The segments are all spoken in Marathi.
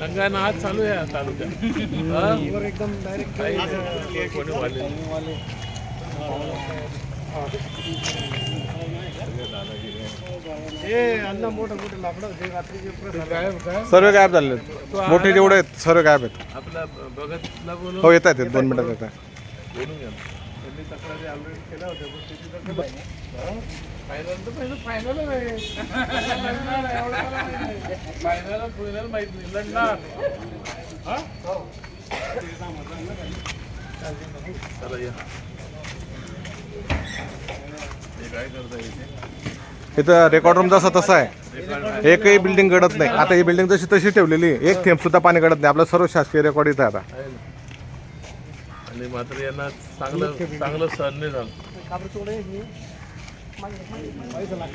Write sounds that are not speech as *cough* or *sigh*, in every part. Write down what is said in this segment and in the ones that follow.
रंगानं आज चालू आहे हा तालुक्यात? एकदम डायरेक्ट. कोणी वाले. हे सर्व गायब झाले मोठे जेवढे आहेत सर्व गायब आहेत. आपला भगतला बोलून? हो येत आहेत. दोन मिनिटात येत आहे त्यांनी तक्रारी ऑलरेडी केल्या होत्या पण त्याची दखल. फायनल तर पहिलं फायनल आहे फायनल फायनल माहीत नाही लढणार? चला या काय करता इथे इथं रेकॉर्ड रूम जसा तसा आहे. एकही बिल्डिंग गडत नाही आता ही बिल्डिंग तशी तशी ठेवलेली आहे. एक थेंब सुद्धा पाणी गडत नाही आपलं सर्व शासकीय रेकॉर्ड इथं आहे आता. आणि मात्र यांना चांगलं चांगलं सहन नाही झालं.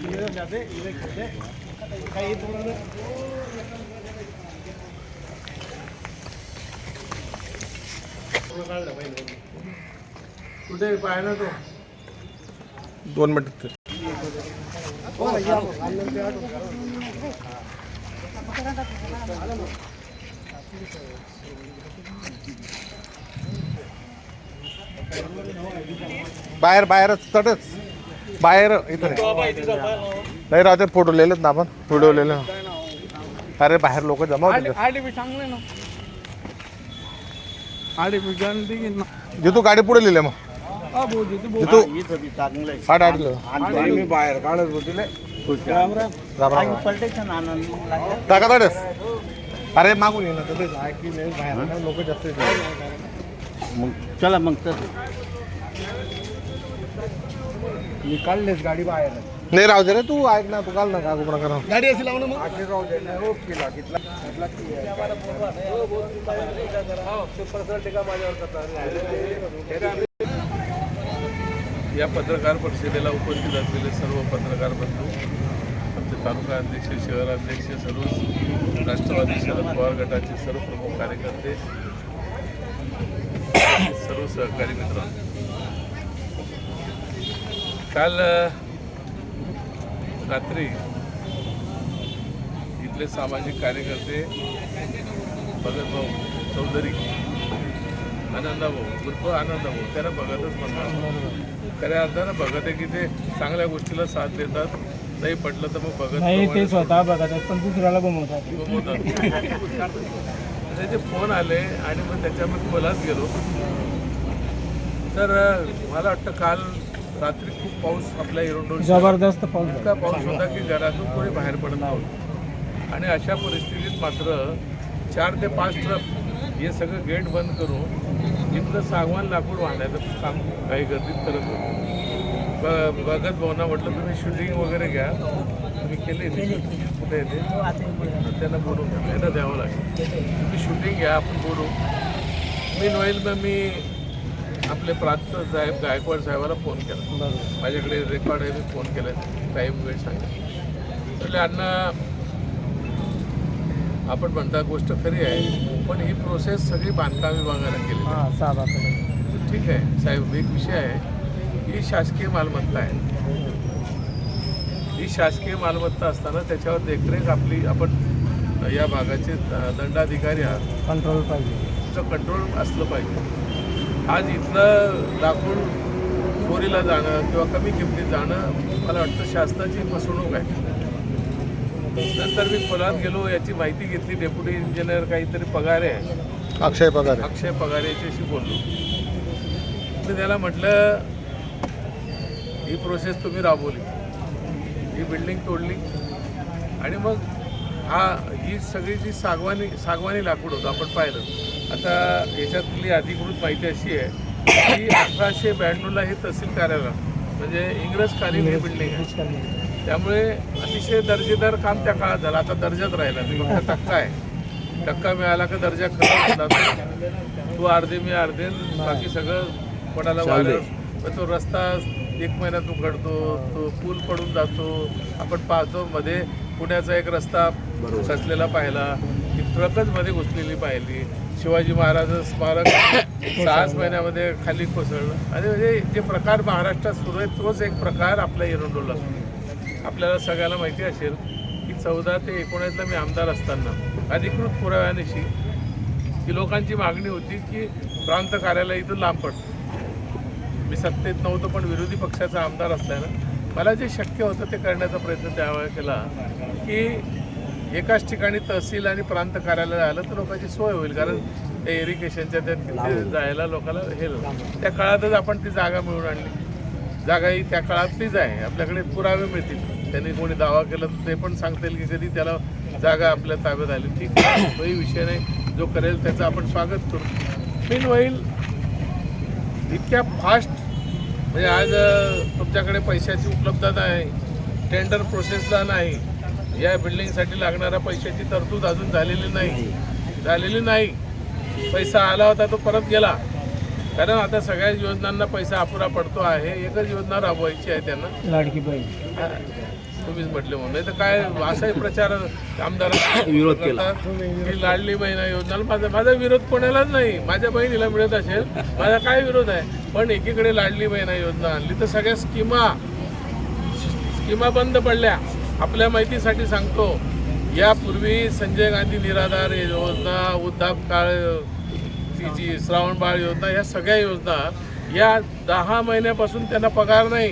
हे जाते काही कुठे पाहिला तो. दोन मिनिट बाहेर बाहेरच तटच. बाहेर इथं नाही. नाही राहते फोटो लिहिलेत ना आपण. लिहिले अरे बाहेर लोक जमा होते. जिथू गाडी पुढे लिहिले मग. जिथू आठ आठ बाहेर काढत राम. टाका तडस अरे मागून ये ना तर तेच आहे की नाही बाहेर लोक जास्त येतात. चला मग तर. मी काढलेच गाडी बाहेर. नाही राहू दे रे तू. ऐक ना तू काल ना का करा. गाडी अशी लावून मग. राहू दे ना. हो केला घेतला घेतला की या पत्रकार परिषदेला उपस्थित असलेले सर्व पत्रकार बंधू आमचे तालुका अध्यक्ष शहर अध्यक्ष सर्व राष्ट्रवादी शरद पवार गटाचे सर्व प्रमुख कार्यकर्ते सर्व सहकारी मित्रांनो. काल रात्री इथले सामाजिक कार्यकर्ते भगत भाऊ चौधरी आनंदाभाऊ उर्फ आनंदाभाऊ त्यांना भगतच म्हणतात. खऱ्या अर्थानं भगत आहे की ते चांगल्या गोष्टीला साथ देतात. नाही पडलं तर मग भगत नाही ते स्वतः बघतात पण दुसऱ्याला गमवतात. घुमवतात. त्याचे फोन आले आणि मग त्याच्यामध्ये मलाच गेलो. तर मला वाटतं काल रात्री खूप पाऊस आपल्या एरोडोन जबरदस्त पाऊस. इतका पाऊस होता की घरातून कोणी बाहेर पडत नव्हतं. आणि अशा परिस्थितीत मात्र चार ते पाच ट्रक हे सगळं गेट बंद करून इथलं सागवान लाकूड वाहण्याचं काम काही गर्दीत करत होते. ब भगत भावना म्हटलं तुम्ही शूटिंग वगैरे घ्या. तुम्ही केले कुठे येते त्यांना बोलून घ्या. त्यांना द्यावं लागेल. तुम्ही शूटिंग घ्या आपण बोलू. मी नोईल मग मी आपले प्रांत साहेब गायकवाड साहेबाला फोन केला. माझ्याकडे रेकॉर्ड आहे मी फोन केला टाईम वेळ सांगितलं म्हटले अण्णा आपण म्हणता गोष्ट खरी आहे पण ही प्रोसेस सगळी बांधकाम विभागाने केली हां ठीक आहे साहेब एक विषय आहे. ही शासकीय मालमत्ता आहे. ही शासकीय मालमत्ता असताना त्याच्यावर देखरेख आपली आपण या भागाचे दंडाधिकारी आहात. कंट्रोल पाहिजे. कंट्रोल असलं पाहिजे. आज इथलं लाकूड चोरीला जाणं किंवा कमी किमतीत जाणं मला वाटतं शासनाची फसवणूक आहे. नंतर मी खोलात गेलो याची माहिती घेतली डेप्युटी इंजिनियर काहीतरी पगार आहे. अक्षय पगार अक्षय पगार याच्याशी बोललो. मी त्याला म्हटलं ही प्रोसेस तुम्ही राबवली. ही बिल्डिंग तोडली. आणि मग हा ही सगळी जी सागवानी सागवानी लाकूड होतं आपण पाहिलं. आता याच्यातली अधिकृत माहिती अशी आहे की अठराशे ब्याण्णवला हे तहसील कार्यालय म्हणजे इंग्रजकालीन ही बिल्डिंग आहे. त्यामुळे अतिशय दर्जेदार काम त्या काळात झालं. आता दर्जाच राहिला नाही फक्त टक्का आहे. टक्का मिळाला का दर्जा खराब जातो तू अर्धे मी अर्धे बाकी सगळं कोणाला वाढ मग तो रस्ता एक महिन्यात उघडतो तो पूल पडून जातो. आपण पाहतो मध्ये पुण्याचा एक रस्ता खचलेला पाहिला. ती ट्रकच मध्ये घुसलेली पाहिली. शिवाजी महाराज स्मारक *coughs* सहाच महिन्यामध्ये खाली कोसळलं. आणि म्हणजे जे प्रकार महाराष्ट्रात सुरू आहे तोच एक प्रकार आपल्या एरंडोला आपल्याला सगळ्याला माहिती असेल की चौदा ते एकोणीसला मी आमदार असताना अधिकृत पुराव्यानिशी की लोकांची मागणी होती की प्रांत कार्यालय इथून लांब पडतं. मी सत्तेत नव्हतो पण विरोधी पक्षाचा आमदार असल्यानं मला जे शक्य होतं ते करण्याचा प्रयत्न त्यावेळेला केला. की एकाच ठिकाणी तहसील आणि प्रांत कार्यालय आलं तर लोकांची सोय होईल कारण त्या इरिगेशनच्या त्या तिथे जायला लोकांना हे. त्या काळातच आपण ती जागा मिळवून आणली. जागा ही त्या काळातलीच आहे. आपल्याकडे पुरावे मिळतील. त्यांनी कोणी दावा केला तर ते पण सांगता येईल की कधी त्याला जागा आपल्या ताब्यात आली. ठीक आहे. तोही विषय नाही. जो करेल त्याचं आपण स्वागत करू. मीन होईल इतक्या फास्ट म्हणजे आज तुमच्याकडे पैशाची उपलब्धता आहे टेंडर प्रोसेसला नाही या बिल्डिंगसाठी लागणाऱ्या पैशाची तरतूद अजून झालेली नाही. झालेली नाही. पैसा आला होता तो परत गेला. कारण आता सगळ्या योजनांना पैसा अपुरा पडतो आहे. एकच योजना राबवायची आहे त्यांना. लाडकी बहीण. हा, तुम्हीच म्हटले म्हणून. नाही तर काय असाही प्रचार आमदार *coughs* विरोध केला. की लाडली बहिणा योजनाला माझा माझा विरोध कोणालाच नाही. माझ्या बहिणीला मिळत असेल माझा काय विरोध आहे? पण एकीकडे लाडली बहिणा योजना आणली तर सगळ्या स्कीमा स्कीमा बंद पडल्या. आपल्या माहितीसाठी सांगतो. यापूर्वी संजय गांधी निराधार योजना वृद्धापकाळ ती जी श्रावण बाळ योजना या सगळ्या योजना या दहा महिन्यापासून त्यांना पगार नाही.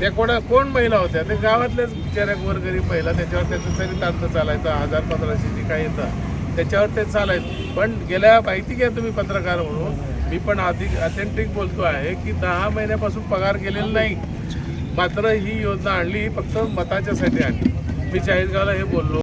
त्या कोणा कोण महिला होत्या? ते गावातल्याच बिचाऱ्या गोरगरीब महिला त्याच्यावर त्याचं तरी तांत चालायचं हजार पंधराशे जी काही येतं त्याच्यावर ते चालायचं. पण गेल्या माहिती घ्या तुम्ही पत्रकार म्हणून मी पण अधिक अथेंटिक बोलतो आहे की दहा महिन्यापासून पगार गेलेला नाही. मात्र ही योजना आणली ही फक्त मताच्यासाठी आणली. मी चाळीसगावला हे बोललो.